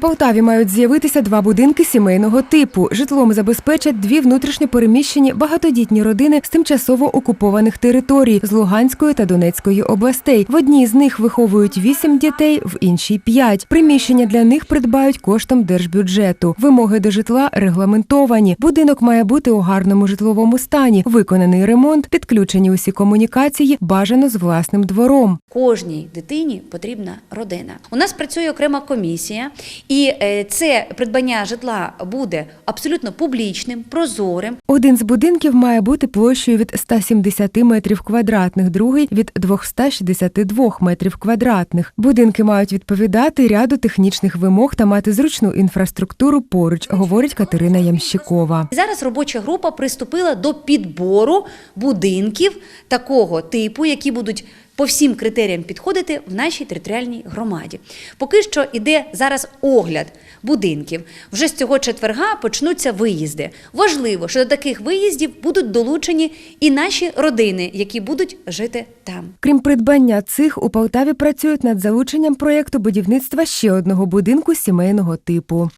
Полтаві мають з'явитися два будинки сімейного типу. Житлом забезпечать дві внутрішньо переміщені багатодітні родини з тимчасово окупованих територій з Луганської та Донецької областей. В одній з них виховують вісім дітей, в іншій п'ять. Приміщення для них придбають коштом держбюджету. Вимоги до житла регламентовані. Будинок має бути у гарному житловому стані. Виконаний ремонт, підключені усі комунікації, бажано з власним двором. Кожній дитині потрібна родина. У нас працює окрема комісія, і е, це придбання житла буде абсолютно публічним, прозорим. Один з будинків має бути площею від 170 метрів квадратних, другий від 262 метрів квадратних. Будинки мають відповідати ряду технічних вимог та мати зручну інфраструктуру поруч, говорить Катерина Ямщикова. Зараз робоча група приступила до підбору будинків такого типу, які будуть по всім критеріям підходити в нашій територіальній громаді. Поки що іде зараз огляд будинків. Вже з цього четверга почнуться виїзди. Важливо, що до таких виїздів будуть долучені і наші родини, які будуть жити там. Крім придбання цих, у Полтаві працюють над залученням проєкту будівництва ще одного будинку сімейного типу.